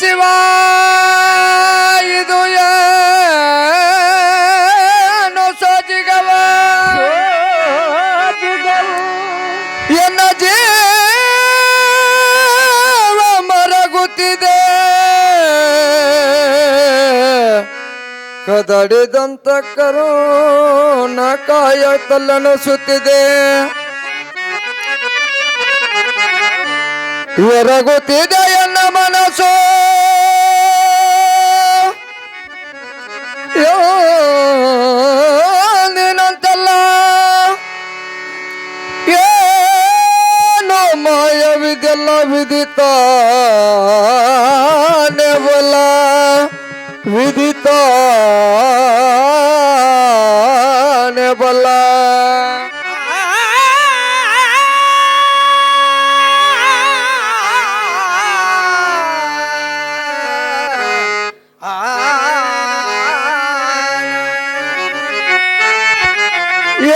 ಶಿವ ಇದು ಏನು ಸೋಜಿಗವ ಎನ್ನ ಜೀವ ಮರಗುತ್ತಿದೆ ಕದಡಿದಂತ ಕರೋಣ ಕಾಯ ತಲ್ಲನಿಸುತ್ತಿದೆ ಎರಗುತ್ತಿದೆ ಎನ್ನ ಮನಸ್ಸು. ವಿದಿತ ನೆವಲ ವಿದಿತ ನೆಬಲ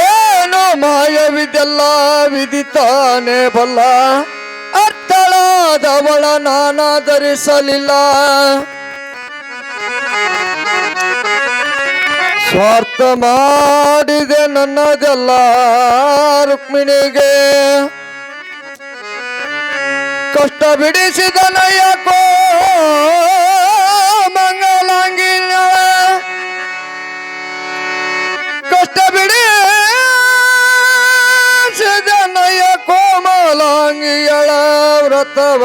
ಏನು ಮಾಯವಿದೆಲ್ಲ ವಿದಿತಾನೆ ಬಲ್ಲ ಸ್ವರ್ತ ಸ್ವಾರ್ಥ ಮಾಡಿದೆ ನನ್ನದೆಲ್ಲ ರುಕ್ಮಿಣಿಗೆ. ಕಷ್ಟ ಬಿಡಿಸಿದ ಯಾಕೋ ಮಂಗಲಾಂಗಿನ ಕಷ್ಟ ಬಿಡಿ ಸಿದನಯ ಕೋಮಲಾಂಗಿಯಳ ವ್ರತವ.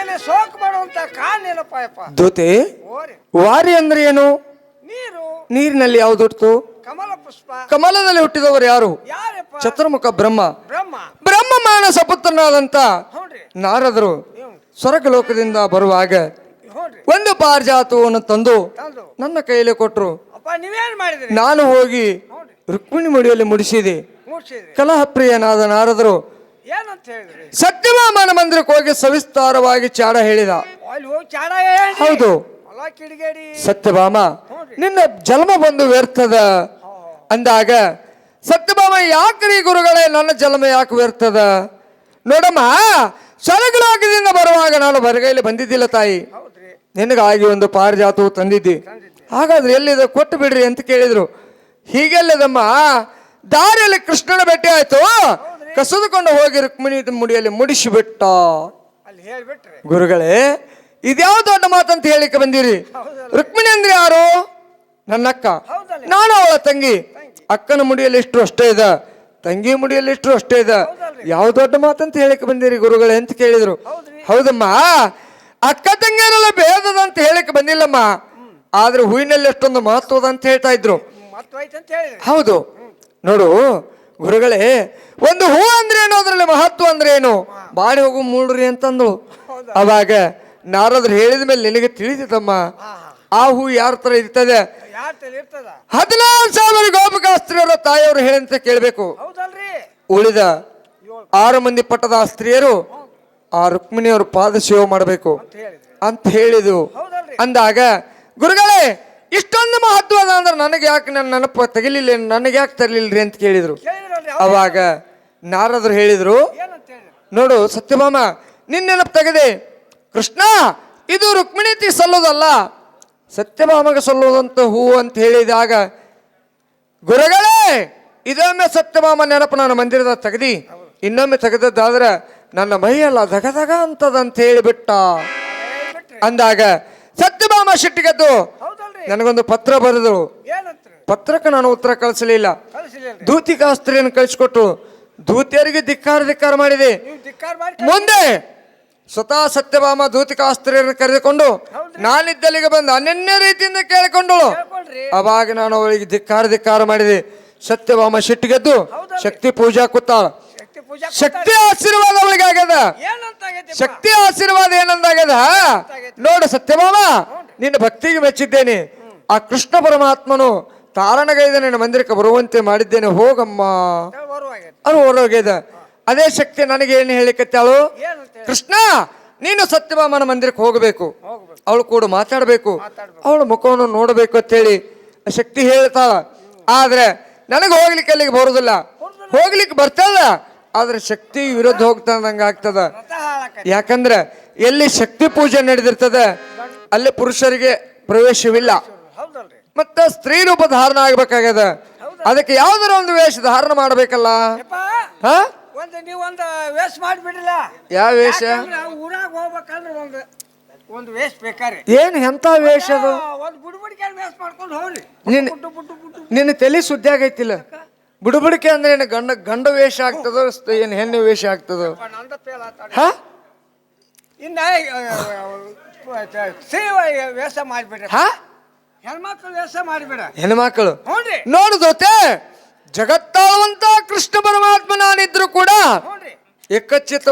ಮಧ್ಯರಾತ್ರಿಯಲ್ಲಿ ಸೋಕ್ ಮಾಡುವಂತ ಯಪ್ಪ? ಧೂತಿ ಓರಿ. ವಾರಿ ಅಂದ್ರೆ ಏನು? ನೀರು. ನೀರಿನಲ್ಲಿ ಯಾವ್ದು ಹುಟ್ಟಿತು ಕಮಲ ಪುಷ್ಪ. ಕಮಲದಲ್ಲಿ ಹುಟ್ಟಿದವರು ಯಾರು? ಯಾರಪ್ಪ? ಚತುರ್ಮುಖ ಬ್ರಹ್ಮ. ಬ್ರಹ್ಮ. ಬ್ರಹ್ಮ ಮಾನಸ ಪುತ್ರನಾದಂತ ಹ್ಞೂನ್ರಿ ನಾರದರು ಸ್ವರ್ಗ ಲೋಕದಿಂದ ಬರುವಾಗ ಹ್ಞೂನ್ರಿ ಒಂದು ಪಾರಿಜಾತವನ್ನು ತಂದು ತಂದು. ನನ್ನ ಕೈಯಲ್ಲಿ ಕೊಟ್ಟರು ಅಪ್ಪ ನೀವೇನ್ ಮಾಡಿದ್ರಿ? ನಾನು ಹೋಗಿ ರುಕ್ಮಿಣಿ ಮುಡಿಯಲ್ಲಿ ಮುಡಿಸಿದೆ. ಕಲಹಪ್ರಿಯನಾದ ನಾರದರು ಏನಂತ ಹೇಳಿದ್ರಿ? ಮಂದಿರಕ್ಕೆ ಹೋಗಿ ಸವಿಸ್ತಾರವಾಗಿ ಚಾಡ ಹೇಳಿದ. ಅಲ್ಲಿ ಹೋಗಿ ಚಾಡ ಹೇಳಿ ಹೌದು. ಹೊಲ ಕಿಡಿಗೇಡಿ. ಸತ್ಯಭಾಮ ನಿನ್ನ ಜನ್ಮ ಬಂದು ವ್ಯರ್ಥದ. ಅಂದಾಗ ಸತ್ಯಭಾಮ ಯಾಕ್ರಿ ಗುರುಗಳೇ ನನ್ನ ಜನ್ಮ ಯಾಕೆ ವ್ಯರ್ಥದ? ನೋಡಮ್ಮ ಸ್ವರ್ಗಲೋಕದಿಂದ ಬರುವಾಗ ನಾನು ಬರಗೈಲಿ ಬಂದಿದ್ದಿಲ್ಲ ತಾಯಿ. ನಿನಗಾಗಿ ಒಂದು ಪಾರಿಜಾತವು ತಂದಿದ್ದಿ. ಹಾಗಾದ್ರೆ ಎಲ್ಲಿದೆ? ಕೊಟ್ಟು ಬಿಡ್ರಿ ಅಂತ ಕೇಳಿದ್ರು. ಹೀಗೆಲ್ಲದಮ್ಮ ದಾರಿಯಲ್ಲಿ ಕೃಷ್ಣನ ಭೇಟಿ ಆಯ್ತು. ಕಸಿದುಕೊಂಡು ಹೋಗಿ ರುಕ್ಮಿಣಿ ಮುಡಿಯಲ್ಲಿ ಮುಡಿಸಿಬಿಟ್ಟ. ಅಲ್ಲಿ ಹೇಳ್ಬಿಟ್ರೆ ಗುರುಗಳೇ ಇದ್ಯಾವ ದೊಡ್ಡ ಮಾತಂತ ಹೇಳಿಕ್ಕೆ ಬಂದಿರಿ. ರುಕ್ಮಿಣಿ ಅಂದ್ರೆ ಯಾರು? ನನ್ನ ಅಕ್ಕ. ನಾನು ಅವಳ ತಂಗಿ. ಅಕ್ಕನ ಮುಡಿಯಲ್ಲಿ ಇಷ್ಟು ಅಷ್ಟೇ ಇದೆ. ತಂಗಿ ಮುಡಿಯಲ್ಲಿ ಇಷ್ಟು ಅಷ್ಟೇ ಇದೆ. ಯಾವ ದೊಡ್ಡ ಮಾತಂತ ಹೇಳಿಕ್ಕೆ ಬಂದಿರಿ ಗುರುಗಳೇ ಅಂತ ಕೇಳಿದ್ರು. ಹೌದಮ್ಮ. ಅಕ್ಕ ತಂಗಿಯರೆಲ್ಲ ಭೇದದ ಅಂತ ಹೇಳಿಕ್ಕೆ ಬಂದಿಲ್ಲಮ್ಮ. ಆದ್ರೆ ಹೂವಿನಲ್ಲಿ ಎಷ್ಟೊಂದು ಮಹತ್ವದ ಅಂತ ಹೇಳ್ತಾ ಇದ್ರು. ಹೌದು. ನೋಡು ಗುರುಗಳೇ ಒಂದು ಹೂ ಅಂದ್ರೆ ಏನು? ಅದ್ರಲ್ಲಿ ಮಹತ್ವ ಅಂದ್ರೆ ಏನು? ಬಾಡಿ ಹೋಗು ಮೂಡ್ರಿ ಅಂತಂದಳು? ಅವಾಗ ನಾರದ್ರು ಹೇಳಿದ ಮೇಲೆ ನಿನಗೆ ತಿಳಿದಿತಮ್ಮ ಆ ಹೂ ಯಾರ ತರ ಇರ್ತದೆ? ಹದಿನಾರು ಸಾವಿರ ಗೋಪಿಕಾಸ್ತ್ರೀಯರ ತಾಯಿಯವರು ಹೇಳಂತ ಕೇಳಬೇಕು. ಉಳಿದ ಆರು ಮಂದಿ ಪಟ್ಟದ ಸ್ತ್ರೀಯರು ಆ ರುಕ್ಮಿಣಿಯವರು ಪಾದ ಸೇವೆ ಮಾಡಬೇಕು ಅಂತ ಹೇಳಿದು ಅಂತ ಹೇಳಿದ್ರು. ಅಂದಾಗ ಗುರುಗಳೇ ಇಷ್ಟೊಂದು ಮಹತ್ವದ ಅಂದ್ರೆ ನನಗೆ ಯಾಕೆ ನನ್ನ ನೆನಪು ತೆಗಿಲಿಲ್ಲ ನನಗೆ ಯಾಕೆ ತರಲಿಲ್ಲರಿ ಅಂತ ಕೇಳಿದ್ರು. ಅವಾಗ ನಾರದ್ರು ಹೇಳಿದ್ರು ನೋಡು ಸತ್ಯಭಾಮ ನಿನ್ನ ನೆನಪು ತೆಗೆದೆ. ಕೃಷ್ಣ ಇದು ರುಕ್ಮಿಣಿತಿ ಸಲ್ಲೋದಲ್ಲ. ಸತ್ಯಭಾಮಗೆ ಸಲ್ಲೋದಂತ ಹೂ ಅಂತ ಹೇಳಿದಾಗ ಗುರುಗಳೇ ಇದೊಮ್ಮೆ ಸತ್ಯಭಾಮ ನೆನಪು ನಾನು ಮಂದಿರದ ತೆಗೆದಿ. ಇನ್ನೊಮ್ಮೆ ತೆಗೆದದ್ದಾದ್ರೆ ನನ್ನ ಮೈಯೆಲ್ಲ ದಗದಗ ಅಂತದಂತ ಹೇಳಿಬಿಟ್ಟ. ಅಂದಾಗ ಸತ್ಯಭಾಮ ಶೆಟ್ಟಿಗೆದ್ದು ನನಗೊಂದು ಪತ್ರ ಬರೆದಳು ಪತ್ರಕ್ಕೆ ನಾನು ಉತ್ತರ ಕಳಿಸಲಿಲ್ಲ. ದೂತಿ ಕಾಸ್ತ್ರಿಯನ್ನು ಕಳಿಸ್ಕೊಟ್ಟು ದೂತಿಯರಿಗೆ ಧಿಕ್ಕಾರ ಧಿಕ್ಕಾರ ಮಾಡಿದೆ. ಮುಂದೆ ಸ್ವತಃ ಸತ್ಯಭಾಮ ದೂತಿಕಾಸ್ತ್ರಿಯನ್ನು ಕರೆದುಕೊಂಡು ನಾನಿದ್ದಲ್ಲಿಗೆ ಬಂದು ಅನನ್ಯ ರೀತಿಯಿಂದ ಕೇಳಿಕೊಂಡಳು. ಅವಾಗ ನಾನು ಅವಳಿಗೆ ಧಿಕ್ಕಾರ ಧಿಕ್ಕಾರ ಮಾಡಿದೆ. ಸತ್ಯಭಾಮ ಸಿಟ್ಟಿಗೆದ್ದು ಶಕ್ತಿ ಪೂಜಾ ಕೂತಾಳ ಪೂಜಾ ಶಕ್ತಿ ಆಶೀರ್ವಾದ ಅವಳಿಗೆ ಆಗ್ಯದ ಏನಂತ ಆಗೈತಿ ಶಕ್ತಿ ಆಶೀರ್ವಾದ ಏನಂದಾಗ್ಯದ? ನೋಡು ಸತ್ಯಭಾಮ ನಿನ್ನ ಭಕ್ತಿಗೆ ಮೆಚ್ಚಿದ್ದೇನೆ. ಆ ಕೃಷ್ಣ ಪರಮಾತ್ಮನು ತಾರಣಗೈದ ನಿನ್ನ ಮಂದಿರಕ್ಕೆ ಬರುವಂತೆ ಮಾಡಿದ್ದೇನೆ. ಹೋಗಮ್ಮ. ಅದು ಹೊರಗೋಗ್ಯದ ಅದೇ ಶಕ್ತಿ ನನಗೆ ಏನು ಹೇಳಿಕತ್ತಾಳು? ಕೃಷ್ಣ ನೀನು ಸತ್ಯಭಾಮನ ಮಂದಿರಕ್ಕೆ ಹೋಗಬೇಕು. ಅವಳು ಕೂಡ ಮಾತಾಡಬೇಕು. ಅವಳು ಮುಖವನ್ನು ನೋಡಬೇಕು ಅಂತೇಳಿ ಶಕ್ತಿ ಹೇಳ್ತಾಳ. ಆದ್ರೆ ನನಗೆ ಹೋಗ್ಲಿಕ್ಕೆ ಅಲ್ಲಿಗೆ ಬರುದಿಲ್ಲ. ಹೋಗ್ಲಿಕ್ಕೆ ಬರ್ತದ ಆದ್ರೆ ಶಕ್ತಿ ವಿರುದ್ಧ ಹೋಗ್ತದಂಗ ಆಗ್ತದ. ಯಾಕಂದ್ರ ಎಲ್ಲಿ ಶಕ್ತಿ ಪೂಜೆ ನಡೆದಿರ್ತದೆ ಅಲ್ಲಿ ಪುರುಷರಿಗೆ ಪ್ರವೇಶವಿಲ್ಲ. ಮತ್ತ ಸ್ತ್ರೀ ರೂಪ ಧಾರಣ ಆಗ್ಬೇಕಾಗ್ಯದ. ಅದಕ್ಕೆ ಯಾವ್ದಾರ ಒಂದು ವೇಷ ಧಾರಣ ಮಾಡ್ಬೇಕಲ್ಲ? ಹಾ? ಒಂದು ನೀವು ಒಂದು ವೇಸ್ಟ್ ಮಾಡಿಬಿಡಿಲ್ಲ ಯಾವ ವೇಷ? ಊರಾಗ ಹೋಗ್ಬೇಕಂದ್ರೆ ಒಂದು ಒಂದು ಬೇಕಾರಿ. ಏನ್ ಎಂತ ವೇಷ ಅದು? ಒಂದು ಮಾಡ್ಕೊಂಡು ನಿನ್ನ ತಲೆ ಸುದ್ದಿ ಆಗೈತಿಲ್ಲ. ಬುಡುಬುಡಿಕೆ ಅಂದ್ರೆ ಏನು? ಗಂಡ ಗಂಡ ವೇಷ ಆಗ್ತದೋ ಏನು ಹೆಣ್ಣು ವೇಷ ಆಗ್ತದೋ? ಯಪ್ಪ, ನಂದ ಫೇಲ್ ಆತಾಡ ಹಾ ಇನ್ನ ಸೇವ ವೇಷ ಮಾಡಿಬಿಡ ಹಾ? ಹೆಣ್ಮಕ್ಳು ವೇಷ ಮಾಡಿಬಿಡ ಹೆಣ್ಮಕ್ಳು? ಹ್ಞೂನ್ರಿ. ನೋಡು ಜೊತೆ ಜಗತ್ತಾಳುವಂತ ಕೃಷ್ಣ ಪರಮಾತ್ಮ ನಾನಿದ್ರು ಕೂಡ ಹ್ಞೂನ್ರಿ.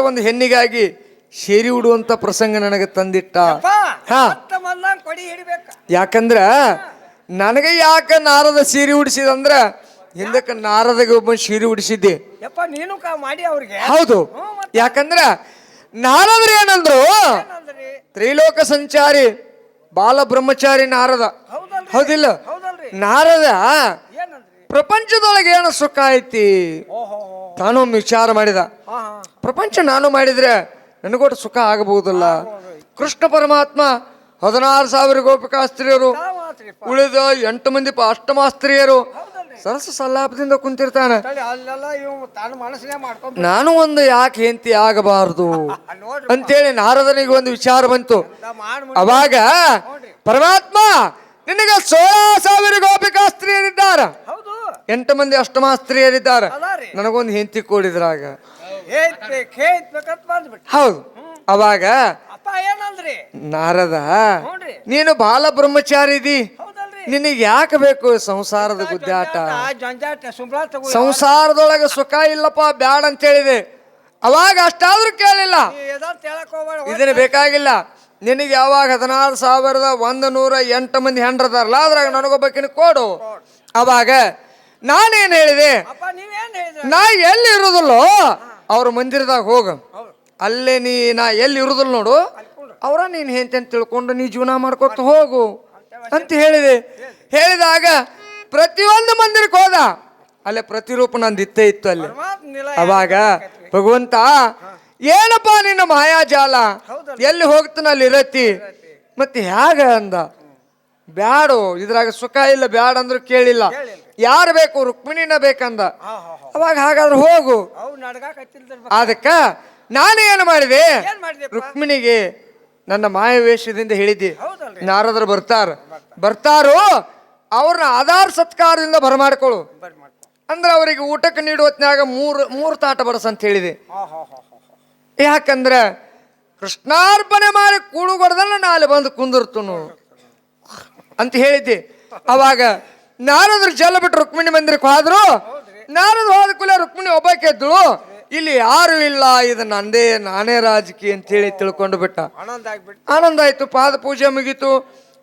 ಒಂದು ಹೆಣ್ಣಿಗಾಗಿ ಸೇರಿ ಉಡುವಂತ ಪ್ರಸಂಗ ನನಗೆ ತಂದಿಟ್ಟ. ಹಾ. ಕೊಡಿ ಹಿಡಿಬೇಕ. ಯಾಕಂದ್ರ ನನಗೆ ಯಾಕೆ ನಾರದ ಸೀರೆ ಉಡಿಸಿದಂದ್ರ ಹಿಂದಕ್ಕೆ ನಾರದಗೆ ಒಬ್ಬ ಸೀರೆ ಉಡಿಸಿದ್ದೆ. ಯಪ್ಪ ನೀನು ಕಾ ಮಾಡಿ ಅವ್ರಿಗೆ. ಹೌದು. ಹ್ಞೂ ಮತ್ತೆ? ಯಾಕಂದ್ರ ನಾರದ್ರ ಏನಂದ್ರು? ಏನಂದ್ರಿ? ತ್ರಿಲೋಕ ಸಂಚಾರಿ ಬಾಲ ಬ್ರಹ್ಮಚಾರಿ ನಾರದ. ಹೌದಲ್ರಿ? ಹೌದಿಲ್ಲ? ಹೌದಲ್ರಿ? ನಾರದ ಏನಂದ್ರಿ? ಪ್ರಪಂಚದೊಳಗೆ ಏನು ಸುಖ ಐತಿ? ಓಹೋ ತಾನೊಮ್ಮೆ ವಿಚಾರ ಮಾಡಿದ. ಹಾ ಹಾ. ಪ್ರಪಂಚ ನಾನು ಮಾಡಿದ್ರೆ ನನಗೊಟ್ಟು ಸುಖ ಆಗಬಹುದಲ್ಲ? ಕೃಷ್ಣ ಪರಮಾತ್ಮ ಹದಿನಾರು ಸಾವಿರ ಗೋಪಿಕಾಸ್ತ್ರೀಯರು ಉಳಿದ ಎಂಟು ಮಂದಿ ಪ- ಅಷ್ಟಮಾಸ್ತ್ರೀಯರು ಸರಸ ಸಲ್ಲಾಪದಿಂದ ಕುಂತಿರ್ತಾನೆ. ತಡಿ ಅಲ್ಲೆಲ್ಲ ಇವ್ ತಾನು ಮನಸ್ಸಿಗೆ ಮಾಡ್ಕೊಂಡ್ ನಾನು ಒಂದು ಯಾಕೆ ಹೆಂಡತಿ ಆಗಬಾರದು? ನೋಡ್ರಿ ಅಂತೇಳಿ ನಾರದನಿಗೆ ಒಂದು ವಿಚಾರ ಬಂತು. ಮಾಡಿ ಅವಾಗ ಪರಮಾತ್ಮ ನಿನಗೆ ಸೋಳ ಸಾವಿರ ಗೋಪಿಕಾಸ್ತ್ರೀಯರಿದ್ದಾರ ಹೌದು. ಎಂಟು ಮಂದಿ ಅಷ್ಟಮಾಸ್ತ್ರೀಯರಿದ್ದಾರ ಸ್ತ್ರೀಯರಿದ್ದಾರೆ. ನನಗೊಂದು ಹೆಂತಿ ಕೂಡಿದ್ರಾಗ. ಹೇತ್ ಬೇಕು ಹೇತ್ ಬೇಕಂತ ಬಂದ್ಬಿಟ್ಟು ಹೌದು ಅವಾಗ ಅಪ್ಪ ಏನಂದ್ರಿ? ನಾರದ ಹ್ಞೂನ್ರಿ ನೀನು ಬಾಲ ಬ್ರಹ್ಮಚಾರಿ ಇದಿ ನಿನಗೆ ಯಾಕೆ ಬೇಕು ಸಂಸಾರದ ಗುದ್ದಾಟ? ಜಂಜಾಟ, ಜಂಜಾಟ ತಗೋ ಸಂಸಾರದೊಳಗೆ ಸುಖ ಇಲ್ಲಪ್ಪ ಬ್ಯಾಡ ಅಂತ ಹೇಳಿದೆ. ಅವಾಗ ಅಷ್ಟಾದ್ರೂ ಕೇಳಿಲ್ಲ. ಎದಂತ ಹೇಳಕ್ ಹೋಗ್ಬೇಡ ಇದನ್ನ ಬೇಕಾಗಿಲ್ಲ. ನಿನಗೆ ಯಾವಾಗ ಹದಿನಾರು ಸಾವಿರದ ಒಂದು ನೂರ ಎಂಟು ಮಂದಿ ಹೆಂಡ್ರದಾರಲ್ಲ ಅದ್ರಾಗ ನನಗೊಬ್ಬಕಿನ ಕೊಡು. ಅವಾಗ ನಾನೇನ್ ಹೇಳಿದೆ? ಅಪ್ಪ ನೀವೇನ್ ಹೇಳಿದ್ರಿ? ನಾ ಎಲ್ಲಿ ಇರುದಿಲ್ಲೋ ಅವ್ರ ಮಂದಿರದಾಗ ಹೋಗ. ಅಲ್ಲೇ ನೀ ನಾ ಎಲ್ಲಿ ಇರುದಿಲ್ಲ ನೋಡು. ಅವರ ನೀನ್ ಹೆಂತ ತಿಳ್ಕೊಂಡು ನೀ ಜೀವನ ಮಾಡ್ಕೊತ ಹೋಗು. ಅಂತ ಹೇಳಿದೆ. ಹೇಳಿದಾಗ ಪ್ರತಿಯೊಂದು ಮಂದಿರಕ್ಕೆ ಹೋದ. ಅಲ್ಲೇ ಪ್ರತಿರೂಪ ನಂದು ಇತ್ತೇ ಇತ್ತು ಅಲ್ಲಿ. ಅವಾಗ ಭಗವಂತ ಏನಪ್ಪ ನಿನ್ನ ಮಾಯಾಜಾಲ? ಎಲ್ಲಿ ಹೋಗ್ತಾನ ಅಲ್ಲಿ ಇರತಿ? ಮತ್ತೆ ಹೇಗ ಅಂದ? ಬ್ಯಾಡು ಇದ್ರಾಗ ಸುಖ ಇಲ್ಲ ಬ್ಯಾಡ ಅಂದ್ರು ಕೇಳಿಲ್ಲ. ಯಾರು ಬೇಕು? ರುಕ್ಮಿಣಿನ ಬೇಕಂದ. ಅವಾಗ ಹಾಗಾದ್ರೆ ಹೋಗು. ಅದಕ್ಕ ನಾನು ಏನು ಮಾಡಿದೆ? ರುಕ್ಮಿಣಿಗೆ ನನ್ನ ಮಾಯವೇಷದಿಂದ ಹೇಳಿದ್ದೆ. ನಾರದರು ಬರ್ತಾರ. ಬರ್ತಾರೋ ಅವ್ರನ್ನ ಆಧಾರ ಸತ್ಕಾರದಿಂದ ಬರಮಾಡ್ಕೊಳ್ಳು ಅಂದ್ರೆ ಅವರಿಗೆ ಊಟಕ್ಕೆ ನೀಡುವತ್ನಾಗ ಮೂರು ಮೂರು ತಾಟ ಬಡಸ ಅಂತ ಹೇಳಿದೆ ಯಾಕಂದ್ರೆ ಕೃಷ್ಣಾರ್ಪಣೆ ಮಾಡಿ ಕೂಡು ಕೊಡದಲ್ಲ ನಾಳೆ ಬಂದು ಕುಂದಿರ್ತನು ಅಂತ ಹೇಳಿದ್ದೆ. ಅವಾಗ ನಾರದ್ರು ಜಲ ಬಿಟ್ಟು ರುಕ್ಮಿಣಿ ಮಂದಿರಕ್ಕೆ ಹೋದ್ರು. ನಾರದ್ರು ಹೋದ ಕೂಡಲೇ ರುಕ್ಮಿಣಿ ಒಬ್ಬಾಕೆ ಎದ್ದಳು ಇಲ್ಲಿ ಯಾರು ಇಲ್ಲ ಇದು ನಂದೇ ನಾನೇ ರಾಜಕೀಯ ಅಂತ ಹೇಳಿ ತಿಳ್ಕೊಂಡು ಬಿಟ್ಟ. ಆನಂದ ಆಯ್ತು ಪಾದ ಪೂಜೆ ಮುಗೀತು.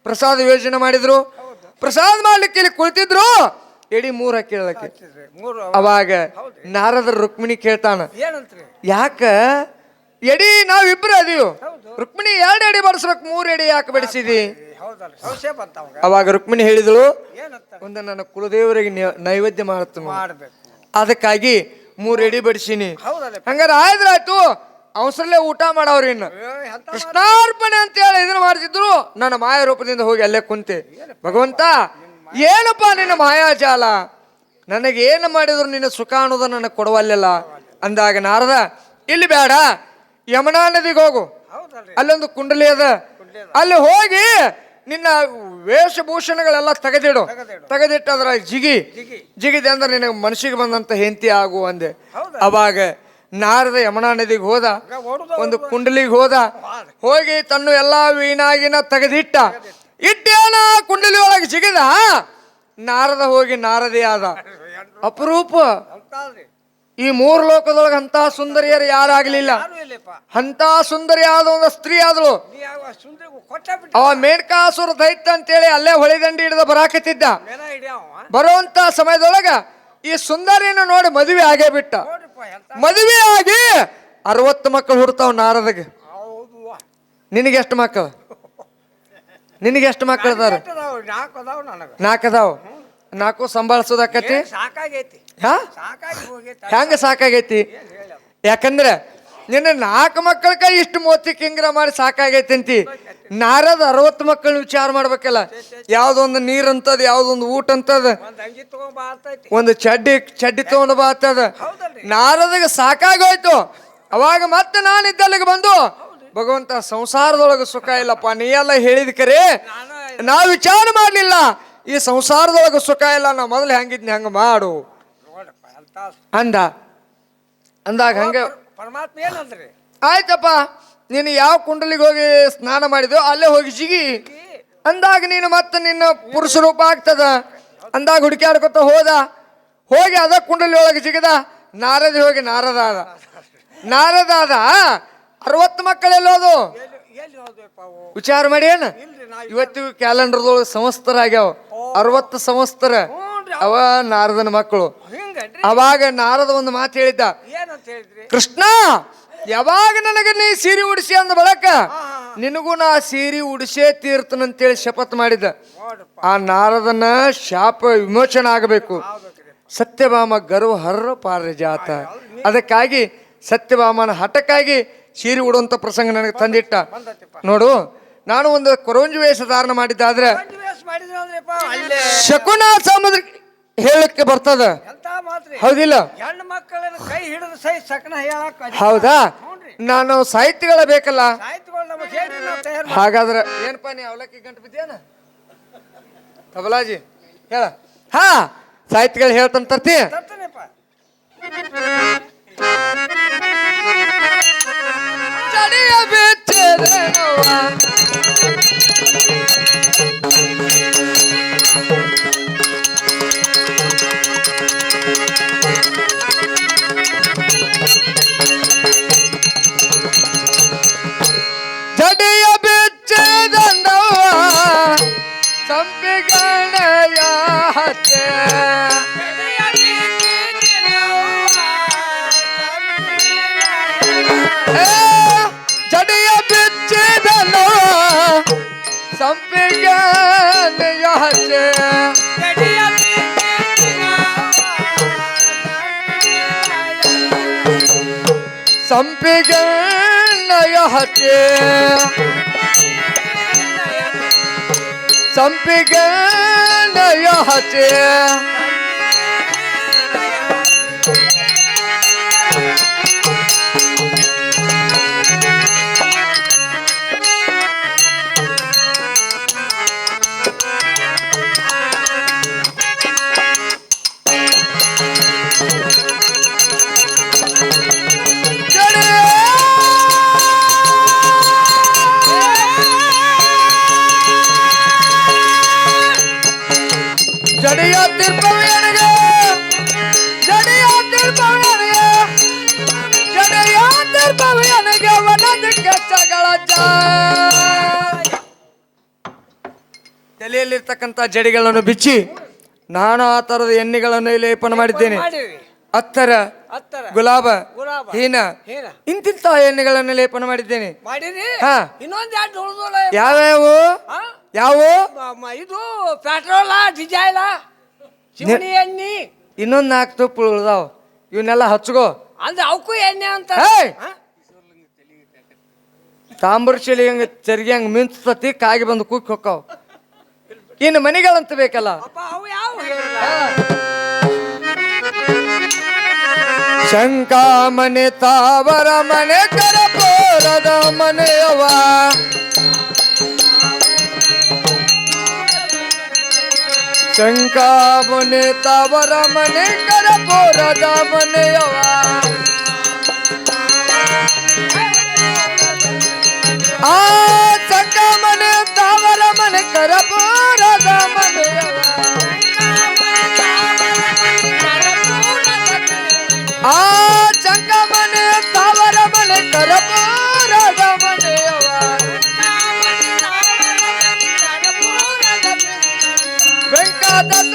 ಪ್ರಸಾದ ಯೋಜನೆ ಮಾಡಿದ್ರು. ಪ್ರಸಾದ ಮಾಡ್ಲಿಕ್ಕೆ ಇಲ್ಲಿ ಕುಳಿತಿದ್ರು. ಎಡಿ ಮೂರ ಕೇಳಕ್ಕೆ ಅವಾಗ ನಾರದ ರುಕ್ಮಿಣಿ ಕೇಳ್ತಾನ. ಯಾಕ? ಎಡಿ ನಾವಿಬ್ರು ಅದೀವು. ರುಕ್ಮಿಣಿ ಎರಡು ಎಡಿ ಬಡಿಸ್ಬೇಕು ಮೂರು ಎಡಿ ಯಾಕೆ ಬಡಿಸಿದಿ? ಅವಾಗ. ರುಕ್ಮಿಣಿ ಹೇಳಿದಳು ಒಂದು ನನ್ನ ಕುಲದೇವರಿಗೆ ನೈವೇದ್ಯ ಮಾಡ್ತೀನಿ ಅದಕ್ಕಾಗಿ ಮೂರು ಎಡಿ ಬಡಿಸಿನಿ. ಹಂಗಾರ ಆಯ್ತು ಆಯ್ದ್ರಾಯ್ತು ಅವಸರಲ್ಲೇ ಊಟ ಮಾಡವ್ರಿ ಇನ್ನು. ಕೃಷ್ಣಾರ್ಪಣೆ ಅಂತ ಹೇಳಿ ಇದನ್ನ ಮಾಡ್ತಿದ್ರು ನನ್ನ ಮಾಯ ರೂಪದಿಂದ ಹೋಗಿ ಅಲ್ಲೇ ಕುಂತೆ. ಭಗವಂತ ಏನಪ್ಪ ನಿನ್ನ ಮಾಯಾಜಾಲ ನನಗೆ ಏನು ಮಾಡಿದ್ರು ನಿನ್ನ ಸುಖ ಅನ್ನೋದು ನನಗೆ ಕೊಡವಲ್ಲ ಅಂದಾಗ ನಾರದ ಇಲ್ಲಿ ಬೇಡ ಯಮುನಾ ನದಿಗೆ ಹೋಗು. ಅಲ್ಲೊಂದು ಕುಂಡಲಿ ಅದ. ಅಲ್ಲಿ ಹೋಗಿ ನಿನ್ನ ವೇಷಭೂಷಣಗಳೆಲ್ಲ ತೆಗೆದಿಡು. ತೆಗೆದಿಟ್ಟ ಅದ್ರ ಜಿಗಿ. ಜಿಗಿ. ಜಿಗಿದೆ ಅಂದ್ರೆ ನಿನಗೆ ಮನಸ್ಸಿಗೆ ಬಂದಂತ ಹೆಂತಿ ಆಗು ಅಂದೆ. ಅವಾಗ ನಾರದ ಯಮುನಾ ನದಿಗೆ ಹೋದ, ಒಂದು ಕುಂಡಲಿಗೆ ಹೋದ, ಹೋಗಿ ತನ್ನ ಎಲ್ಲಾ ವೀಣಾಗಿನ ತೆಗೆದಿಟ್ಟ. ಇಟ್ಟೇನ ಕುಂಡಲಿ ಒಳಗೆ ಸಿಗದ? ನಾರದ ಹೋಗಿ ನಾರದೇ ಆದ. ಅಪರೂಪ. ಈ ಮೂರು ಲೋಕದೊಳಗೆ ಅಂತ ಸುಂದರಿಯರು ಯಾರಾಗ್ಲಿಲ್ಲ. ಅಂತ ಸುಂದರಿ ಆದ ಒಂದು ಸ್ತ್ರೀ ಬಿಟ್ಟ ಅವ ಮೇಣಕಾಸುರ ದೈತ್ಯ ಅಂತೇಳಿ ಅಲ್ಲೇ ಹೊಳಿದಂಡಿ ಹಿಡಿದ ಬರಾಕತ್ತಿದ್ದ. ಬರುವಂತ ಸಮಯದೊಳಗ ಈ ಸುಂದರಿಯನ್ನು ನೋಡಿ ಮದುವೆ ಆಗೇ ಬಿಟ್ಟ. ಮದುವೆ ಆಗಿ ಅರವತ್ತು ಮಕ್ಕಳು ಹುಡ್ತಾವ ನಾರದಗೆ. ಹೌದು. ನಿನಗೆ ಎಷ್ಟು ಮಕ್ಕಳು? ನಿನಗೆ ಎಷ್ಟು ಮಕ್ಕಳು ಅದಾರ? ನಾಲ್ಕು ಅದಾವ ನನಗೆ. ನಾಲ್ಕು ಅದಾವ? ನಾಲ್ಕು ಸಂಭಾಳಿಸೋದಾಕತಿ ಸಾಕಾಗೈತಿ. ಹಾ? ಸಾಕಾಗಿ ಹೋಗೈತಿ. ಹೆಂಗ ಸಾಕಾಗೈತಿ? ಯಾಕಂದ್ರೆ ನಿನ್ನ ನಾಲ್ಕು ಮಕ್ಕಳ ಕೈ ಇಷ್ಟು ಮೋತಿ ಕಿಂಗ್ರ ಮಾಡಿ ಸಾಕಾಗೈತಿ ಅಂತಿ. ನಾರದ ಅರವತ್ತು ಮಕ್ಕಳನ್ನ ವಿಚಾರ ಮಾಡ್ಬೇಕಲ್ಲ. ಯಾವ್ದೊಂದು ನೀರಂತದ ಯಾವ್ದೊಂದು ಊಟ ಅಂತದ ಒಂದ್ ಚಡ್ಡಿ ಚಡ್ಡಿ ತಗೊಂಡು ಬಾತದ ನಾರದಿಗೆ ಸಾಕಾಗೋಯ್ತು. ಅವಾಗ ಮತ್ತೆ ನಾನು ಇದ್ದಲ್ಲಿಗೆ ಬಂದು ಭಗವಂತ ಸಂಸಾರದೊಳಗೆ ಸುಖ ಇಲ್ಲಪ್ಪ ನೀ ಎಲ್ಲ ಹೇಳಿದ ಕರೆ. ನಾ ವಿಚಾರ ಮಾಡ್ಲಿಲ್ಲ. ಈ ಸಂಸಾರದೊಳಗೆ ಸುಖ ಇಲ್ಲ ನಾ ಮೊದಲು ಹೆಂಗಿದ್ನಿ ಹಂಗ ಮಾಡು. ಅಂದ. ಅಂದಾಗ ಹಂಗ ಪರಮಾತ್ಮ ಏನಂದ್ರಿ? ಆಯ್ತಪ್ಪ ನೀನು ಯಾವ ಕುಂಡಲಿಗೆ ಹೋಗಿ ಸ್ನಾನ ಮಾಡಿದ್ಯೋ ಅಲ್ಲೇ ಹೋಗಿ ಜಿಗಿ. ಅಂದಾಗ ನೀನು ಮತ್ತೆ ನಿನ್ನ ಪುರುಷ ರೂಪ ಆಗ್ತದ. ಅಂದಾಗ ಹುಡುಕ್ಯಾಡ್ಕೊತ ಹೋದ. ಹೋಗಿ ಅದ ಕುಂಡಲಿ ಒಳಗೆ ಜಿಗದ. ನಾರದಿ ಹೋಗಿ ನಾರದ ಆದ ನಾರದ ಆದ ಅರವತ್ತು ಮಕ್ಕಳೆಲ್ಲೋದು ವಿಚಾರ ಮಾಡಿ ಏನ? ಇವತ್ತು ಕ್ಯಾಲೆಂಡರ್ದೊಳಗೆ ಸಂವತ್ಸರ ಆಗ್ಯಾವ ಅರವತ್ತು ಸಂವತ್ಸರ ಹ್ಞೂನ್ರಿ ಅವ ನಾರದನ ಮಕ್ಕಳು. ಅವಾಗ ನಾರದ ಒಂದು ಮಾತು ಹೇಳಿದ್ದ. ಏನಂತ ಹೇಳಿದ್ರಿ? ಕೃಷ್ಣ ಯಾವಾಗ ನನಗೆ ನೀ ಸೀರೆ ಉಡಿಸಿ ಅಂದ ಬಳಕ ನಿನಗೂ ನಾ ಸೀರೆ ಉಡಿಸೇ ತೀರ್ತನಂತೇಳಿ ಶಪಥ ಮಾಡಿದ್ದ. ನೋಡಪ್ಪ. ಆ ನಾರದನ ಶಾಪ ವಿಮೋಚನೆ ಆಗಬೇಕು. ಸತ್ಯಭಾಮ ಗರ್ವ ಹರ್ರ ಪಾರಿಜಾತ ಅದಕ್ಕಾಗಿ ಸತ್ಯಭಾಮನ ಹಠಕ್ಕಾಗಿ ಸೀರೆ ಉಡುವಂತ ಪ್ರಸಂಗ ನನಗೆ ತಂದಿಟ್ಟ. ನೋಡು ನಾನು ಒಂದು ಕೊರೋಂಜಿ ವೇಷ ಧಾರಣ ಮಾಡಿದ್ದಾದ್ರೆ ಶಕುನ ಸಮುದ್ರ ಹೇಳಕ್ಕೆ ಬರ್ತದ? ಹೌದಿಲ್ಲ. ಹೆಣ್ಣು ಮಕ್ಕಳನ್ನ ಕೈ ಹಿಡಿದು ಸೈ ಸಕನ ಹೇಳಕ್ ಹೌದಾ? ನಾನು ಸಾಹಿತ್ಯಗಳ ಬೇಕಲ್ಲ? ಹಾಗಾದ್ರೆ ಏನಪ್ಪ ನೀ ಅವಲಕ್ಕಿ ಗಂಟು ಬಿದ್ದೇನ ತಬಲಾಜಿ ಹೇಳ. ಹಾ ಸಾಹಿತ್ಯಗಳು ಹೇಳ್ತಾನೆ ತರ್ತಿ. ಚಳಿಯ ಜಡಿಯ ಸಂಪಿಗಣಯ ಏ, ಜಡಿಯ ಬಿಚ್ಚಿದನು. ಸಂಪಿಗಣಯ ಹಚ್ಚೆ ಸಂಪಿಗಣಯ ಹಚ್ಚೆ ಸಂಪಿಗಣಯ ಹಚ್ಚೆ. ತಲೆಯಲ್ಲಿರ್ತಕ್ಕಂಥ ಜಡಿಗಳನ್ನು ಬಿಚ್ಚಿ ನಾನು ಆ ತರದ ಎಣ್ಣೆಗಳನ್ನು ಲೇಪನ ಮಾಡಿದ್ದೇನೆ. ಅತ್ತರ ಗುಲಾಬ ಹೀನ ಹೀನ. ಇಂತಿಂತ ಎಣ್ಣೆಗಳನ್ನು ಲೇಪನ ಮಾಡಿದ್ದೇನೆ. ಯಾವ್ಯಾವು? ಯಾವ? ಇದು ಪೆಟ್ರೋಲ ಡಿಜೈಲ ಚಿಮಣಿ ಎಣ್ಣಿ. ಇನ್ನೊಂದು ನಾಲ್ಕು ತುಪ್ಪ ಉಳಿದಾವ್. ಇವನ್ನೆಲ್ಲ ಹಚ್ಕೋ. ಅಂದ್ರೆ ಅವಕ್ಕೂ ಎಣ್ಣೆ ಅಂತ? ಏಯ್! ಹಾ? ತಾಂಬೂರ್ ಶಿಲಿ ಹಂಗ ಚರ್ಗಿ ಹಂಗ ಮಿಂಚತತಿ ಕಾಗಿ ಬಂದು ಕುಕ್ಕಿ ಹೊಕ್ಕಾವ್. ಇನ್ನು ಮನೆಗಳಂತ ಬೇಕಲ್ಲ. ಅಪ್ಪ ಅವು ಯಾವ? ಶಂಕಾ ಶಂಕ ಮನೆ ತಾವರ ಮನೆ ಕರಪೋರದ ಮನೆಯವ ಶಂಕ ತವರ ಮನೆ ಕರಪುರದ ಮನೆಯವ ಆ ಶಂಕ ಮನೆ ತವರ ಮನೆ ಕರಪುರದ ಮನೆಯವ ಆ ಚಂಗ ಮನೆ ತವರ ಮನೆ ಕರಪೂರದ ವೆಂಕಟ ತುಳಸ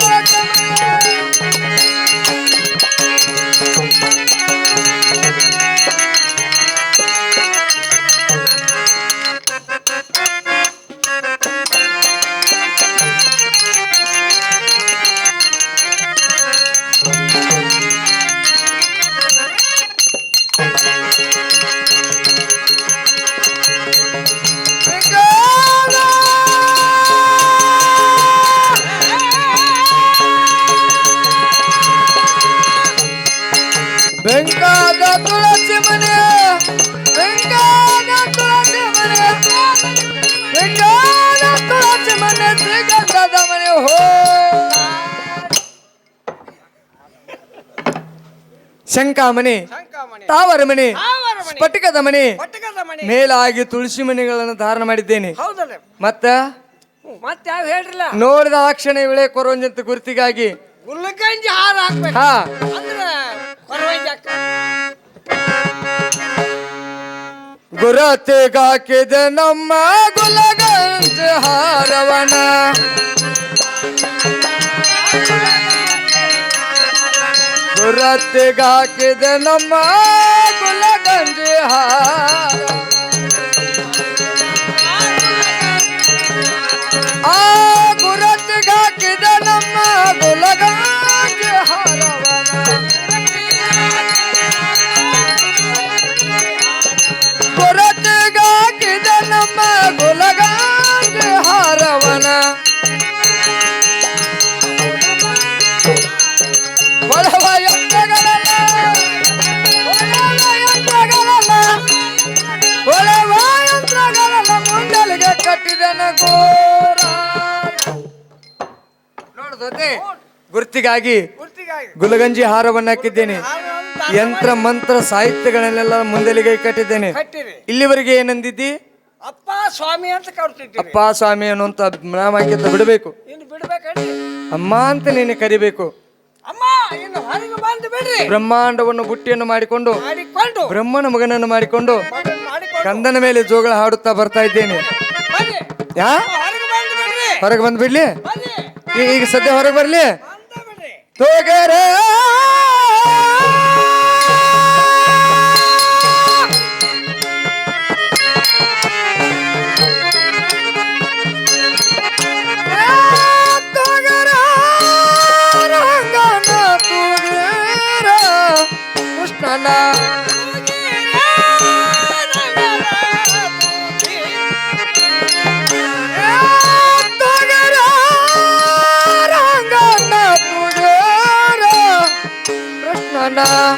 ಶಂಕಾಮಣಿ ತಾವರ ಮನೆ. ಸ್ಫಟಿಕದ ಮನೆ ಮೇಲಾಗಿ ತುಳಸಿ ಮನೆಗಳನ್ನು ಧಾರಣ ಮಾಡಿದ್ದೇನೆ. ಮತ್ತ? ಮತ್ತೆ ಯಾವ ಹೇಳ್ರಲ್ಲ? ನೋಡಿದ ಆ ಕ್ಷಣ ವಿಳೆ ಕೊರೋಂಜಂತ ಗುರುತಿಗಾಗಿ. ಹಾ. ಗುರತಿಗಾಕಿದ ನಮ್ಮ ಗುಲಗಂಜ ಹಾರವನ ಗುರತಿಗಾಕಿದ ನಮ್ಮ ಗುಲಗಂಜ ಹಾರ ಗುರ್ತಿಗಾಗಿ ಗುಲಗಂಜಿ ಹಾರವನ್ನು ಹಾಕಿದ್ದೇನೆ. ಯಂತ್ರ ಮಂತ್ರ ಸಾಹಿತ್ಯಗಳನ್ನೆಲ್ಲ ಮುಂದೆಲಿಗೆ ಕಟ್ಟಿದ್ದೇನೆ. ಇಲ್ಲಿವರೆಗೆ ಏನಂದಿದ್ದಿ? ಅಪ್ಪ ಸ್ವಾಮಿ ಅಂತ ಕರ್ತಿದ್ದೆ ಅಪ್ಪ ಸ್ವಾಮಿ ಅನ್ನುವಂತ ನಾಮ ಹಾಕಿದ್ದ ಬಿಡಬೇಕು. ಇನ್ನು ಅಮ್ಮ ಅಂತ ನೀನು ಕರಿಬೇಕು. ಅಮ್ಮ ಇನ್ನು ಹೊರಗೆ ಬಂದು ಬಿಡ್ರಿ. ಬ್ರಹ್ಮಾಂಡವನ್ನು ಬುಟ್ಟಿಯನ್ನು ಮಾಡಿಕೊಂಡು ಮಾಡಿಕೊಂಡು. ಬ್ರಹ್ಮನ ಮಗನನ್ನು ಮಾಡಿಕೊಂಡು ಕಂದನ ಮೇಲೆ ಜೋಗಳ ಹಾಡುತ್ತಾ ಬರ್ತಾ ಇದ್ದೇನೆ. ಯಾ? ಹೊರಗೆ ಬಂದು ಬಿಡ್ರಿ. ಹೊರಗೆ ಬಂದ್ ಬಿಡ್ಲಿ? ಬನ್ನಿ. ಈಗ ಸದ್ಯ ಹೊರಗೆ ಬರ್ಲಿ? ಬಂದ ಬಿಡ್ರಿ না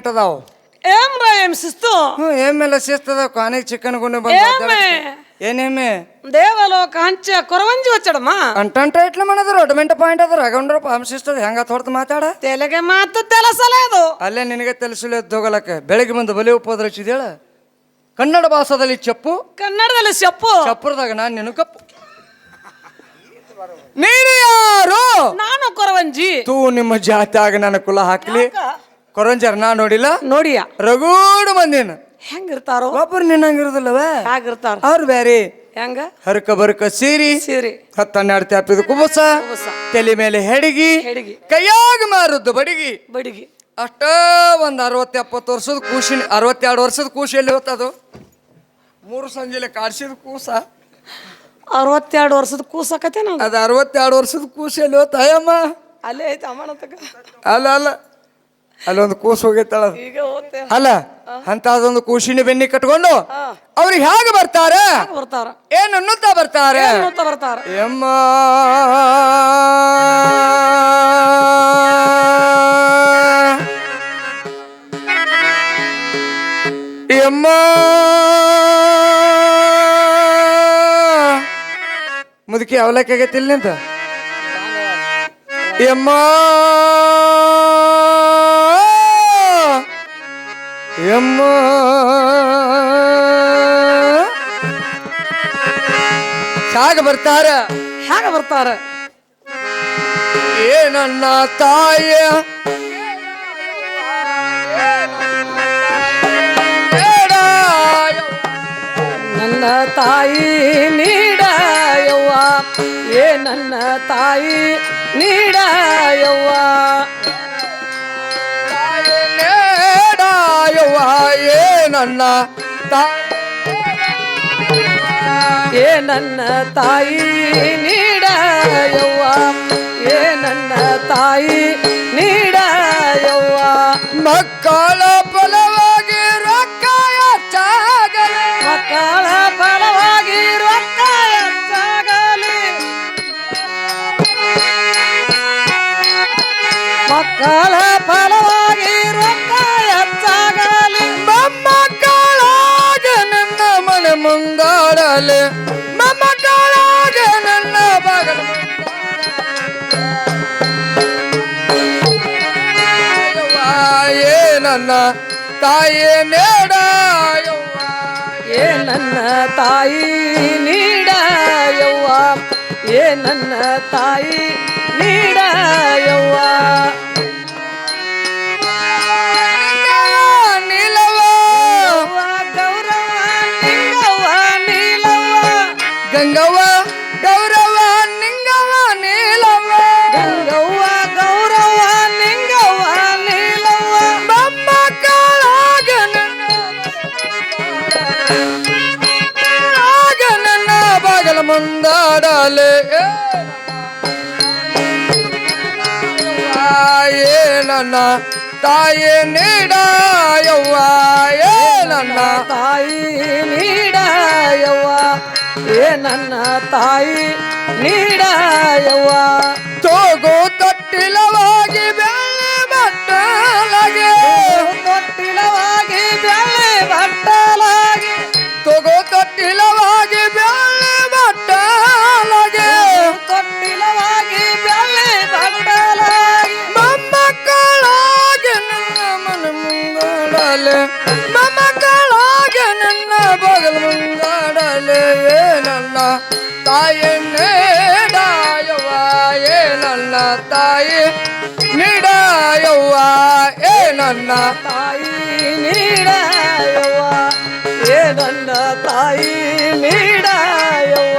ರೆಸ್ಟೋರೆಂಟ್ ಅದಾವ ಏಮ್ರಾ ಏಮ್ ಶಿಸ್ತು? ಹ್ಞೂ ಏಮೆಲ್ಲ ಶಿಸ್ತದ ಕಾನಿಗೆ ಚಿಕನ್ ಗುಂಡು ಬಂದ ಏಮೆ ಏನೇಮೆ ದೇವಲೋಕ ಹಂಚ ಕೊರವಂಜಿ ಒಚ್ಚಡಮ್ಮ ಕಂಟೆಂಟ್ ಐಟ್ಲ ಮಾಡೋದು ಪಾಯಿಂಟ್ ಅದ ರಗಂಡ್ರ ಪಾಮ್ ಹೆಂಗ ಹೊರತು ಮಾತಾಡ? ತೆಲಗೆ ಮಾತು ತೆಲಸಲ ಅದು. ಅಲ್ಲೇ ನಿನಗೆ ತಿಳಿಸಲು ಹೋಗಲಕ್ಕೆ. ಬೆಳಗ್ಗೆ ಬಂದು ಬಲಿ ಉಪದ್ರ ಕನ್ನಡ ಭಾಷದಲ್ಲಿ ಚಪ್ಪು? ಕನ್ನಡದಲ್ಲಿ ಸೊಪ್ಪು. ಚಪ್ಪರದಾಗ ನಾನು ನಿನಕಪ್ಪ ಕಪ್ಪು. ನೀನು ಯಾರು? ನಾನು ಕೊರವಂಜಿ. ತೂ ನಿಮ್ಮ ಜಾತ್ಯಾಗ ನನ್ನ ಕುಲ ಹಾಕ್ಲಿ. ಕೊರಂಜರ್ ನಾ ನೋಡಿಲ್ಲ. ನೋಡಿಯ? ರಗೂಡು ಮಂದಿನ ಹೆಂಗಿರ್ತಾರೋ? ಒಬ್ಬರು ನಿನ್ನಂಗಿರುದಿಲ್ಲವೇ ಹೇಗಿರ್ತಾರ ಅವ್ರು ಬೇರೆ ಹೆಂಗ? ಹರಕ ಬರಕ ಸೀರಿ. ಸೀರಿ. ಹತ್ತನ್ನೆರಡು ತ್ಯಾಪಿದ ಕುಬಸ. ತಲೆ ಮೇಲೆ ಹೆಡಗಿ. ಹೆಡಗಿ. ಕೈಯಾಗ ಮಾರುದು ಬಡಗಿ. ಬಡಿಗಿ. ಅಷ್ಟ ಒಂದು ಅರವತ್ತು ಎಪ್ಪತ್ತು ವರ್ಷದ ಕೂಸಿನ ಅರವತ್ತೆರಡು ವರ್ಷದ ಕೂಸಿಯಲ್ಲಿ ಎಲ್ಲಿ ಅದು ಮೂರು ಸಂಜೆಲೆ ಕಾಡ್ಸಿದ ಕೂಸ. ಅರವತ್ತೆರಡು ವರ್ಷದ ಕೂಸಕತೆ ಅದು ಅರವತ್ತೆರಡು ವರ್ಷದ ಕೂಸು ಎಲ್ಲಿ ಹೋತ ಅಯ್ಯಮ್ಮ? ಅಲ್ಲೇ ಐತೆ ಅಮ್ಮನ ತಗ ಅಲ್ಲ ಅಲ್ಲ. ಅಲ್ಲೊಂದು ಕೂಸು ಹೋಗಿರ್ತಾಳ. ಈಗ ಹೋಗ್ತೇವೆ ಅಲ್ಲ ಅಂತ ಅದೊಂದು ಕೂಸಿನ ಬೆನ್ನಿ ಕಟ್ಕೊಂಡು ಅವ್ರಿಗೆ ಹೇಗೆ ಬರ್ತಾರೆ? ಬರ್ತಾರ? ಏನು ಅನ್ನುತ್ತಾ ಬರ್ತಾರೆ? ಎಮ್ಮ. ಎಮ್ಮ. ಮುದುಕಿ ಅವಲಕ್ಕಿ ಆಗೈತಿಲ್ ನಿಂತ ಎಮ್ಮ. ಎಮ್ಮ. ಸಾಗ ಬರ್ತಾರ? ಹ್ಯಾಗ ಬರ್ತಾರ? ಏ ನನ್ನ ತಾಯ ನನ್ನ ತಾಯಿ ನೀಡ ಯವ್ವ ಏ ನನ್ನ ತಾಯಿ ನೀಡ ಯವ್ವ ಏ ನನ್ನ ತಾಯಿ ಏ ನನ್ನ ತಾಯಿ ನೀಡ ಯವ್ವ ಏ ನನ್ನ ತಾಯಿ ನೀಡ ಯವ್ವ ಮಕ್ಕಳ ಫಲವಾಗಿ ರೊಕ್ಕ ಹೆಚ್ಚಾಗಲಿ ಮಕ್ಕಳ ಫಲವಾಗಿ ರೊಕ್ಕ ಹೆಚ್ಚಾಗಲಿ ಮಕ್ಕಳ ಮುಂದಾಡಲೆ ಮೊಮ್ಮಕ್ಕಳಾಗ ನನ್ನ ಬಾಗಲ ಏ ನನ್ನ ತಾಯಿ ನೇಡ ಏ ನನ್ನ ತಾಯಿ ನೀಡ ಯವ್ವ ಏ ನನ್ನ ತಾಯಿ ನೀಡ ಯವ್ವ ಮುಂದಾಡಲೆ ಏ. ನನ್ನ ತಾಯಿ ನೀಡ ಯವ್ವ ಏ, ನನ್ನ ತಾಯಿ ನೀಡ ಯವ್ವ ಏ, ನನ್ನ ತಾಯಿ ನೀಡ ಯವ್ವ ತೋಗು ತೊಟ್ಟಿಲವಾಗಿ ಬೆಳೆ ಬಟ್ಟಲಾಗೆ. ತೊಟ್ಟಿಲವಾಗಿ ಬೆಳೆ ಬಟ್ಟಲಾಗಿ. ತೋಗು ತೊಟ್ಟಿಲವಾಗಿ ಬೆಳ್ಳಿ ತಾಯಿ ನೀಡಯವ್ವ. ಏ ನನ್ನ ತಾಯಿ ನೀಡ ಯವ್ವ ಏ ನನ್ನ ತಾಯಿ ನೀಡ ಯವ್ವ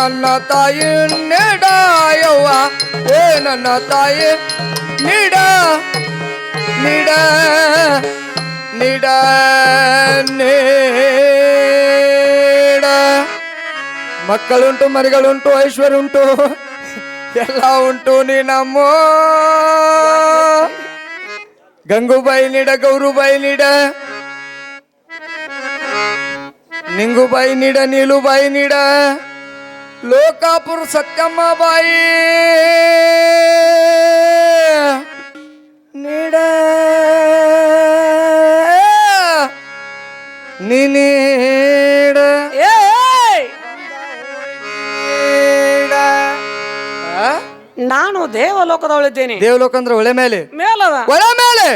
ನನ್ನ ತಾಯಿ ನೀಡಾಯವ್ವ. ಏ ನನ್ನ ತಾಯಿ, ನೀಡ ನೀಡ ನೀಡ ನೀಡ. ಮಕ್ಕಳುಂಟು, ಮರಿಗಳುಂಟು ಐಶ್ವರ್ಯ ಉಂಟು ಎಲ್ಲ ಉಂಟು ನೀ ನಮ್ಮ. ಗಂಗೂಬಾಯಿ ನೀಡ, ಗೌರುಬಾಯಿ ನೀಡ. ನಿಂಗುಬಾಯಿ ನೀಡ, ನೀಲುಬಾಯಿ ನೀಡ. ಲೋಕಾಪುರ ಸತ್ಯಮ್ಮ ಬಾಯಿ ನೀಡ ನೀ ನೀಡ ಏ ನೀಡ. ಆ? ನಾನು ದೇವಲೋಕದವಳಿದ್ದೇನೆ ದೇವಲೋಕ ಅಂದ್ರೆ ಒಳೆ ಮೇಲೆ ಮೇಲದ ಒಳೆ ಮೇಲೆ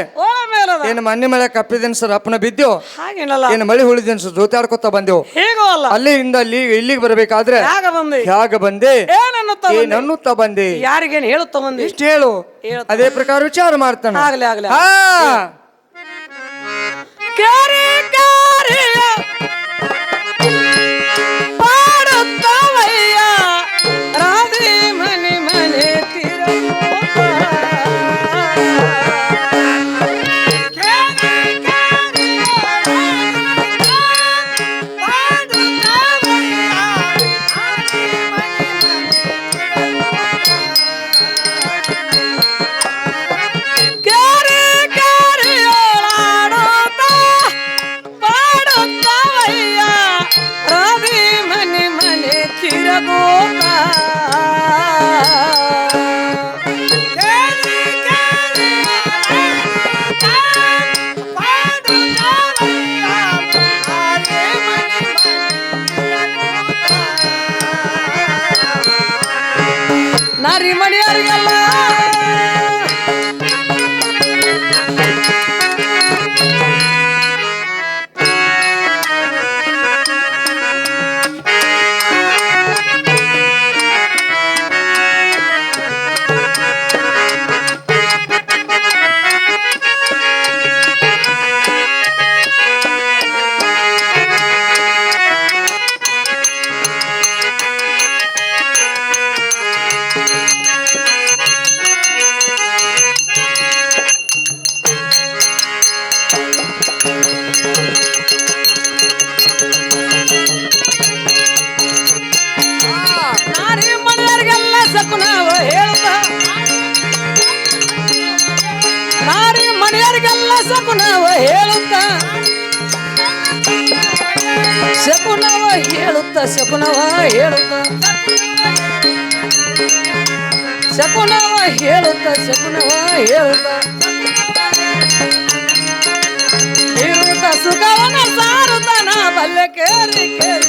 ಮೇಲದ ಏನು ಮಳೆ ಕಪ್ಪಿದೆ ಸರ್ ಅಪ್ಪನ ಬಿದ್ದೆವು ಹಾಗೇನಲ್ಲ? ಏನು ಮಳೆ ಉಳಿದೇನು ಸರ್ ಜೋತಾಡ್ಕೊತ ಬಂದೆವು. ಹೇಗೋ ಅಲ್ಲ? ಅಲ್ಲಿಂದ ಅಲ್ಲಿ ಇಲ್ಲಿಗೆ ಬರಬೇಕಾದ್ರೆ ಯಾಗ ಬಂದೆ? ಹೇಗ ಬಂದೆ? ಏನನ್ನುತ್ತ ಬಂದೆ? ಏನನ್ನುತ್ತಾ ಬಂದೆ? ಯಾರಿಗೇನು ಹೇಳುತ್ತ ಬಂದೆ? ಇಷ್ಟು ಹೇಳು. ಹೇಳ್ತ- ಅದೇ ಪ್ರಕಾರ ವಿಚಾರ ಮಾಡ್ತಾನೆ. ಆಗ್ಲಿ ಆಗ್ಲಿ. ಹಾ. ಕ್ಯಾರೆ ಹೇಳುತ್ತ ಶಕುನವ ಹೇಳುತ್ತ ಶಕುನವ ಹೇಳುತ್ತ ಶಕುನವ ಹೇಳುತ್ತ ಇರುತ್ತ ಸುಖವನ ಸಾರುತ್ತ ನಾ ಬಲ್ಲೆ ಕೇರಿ ಕೇರಿ.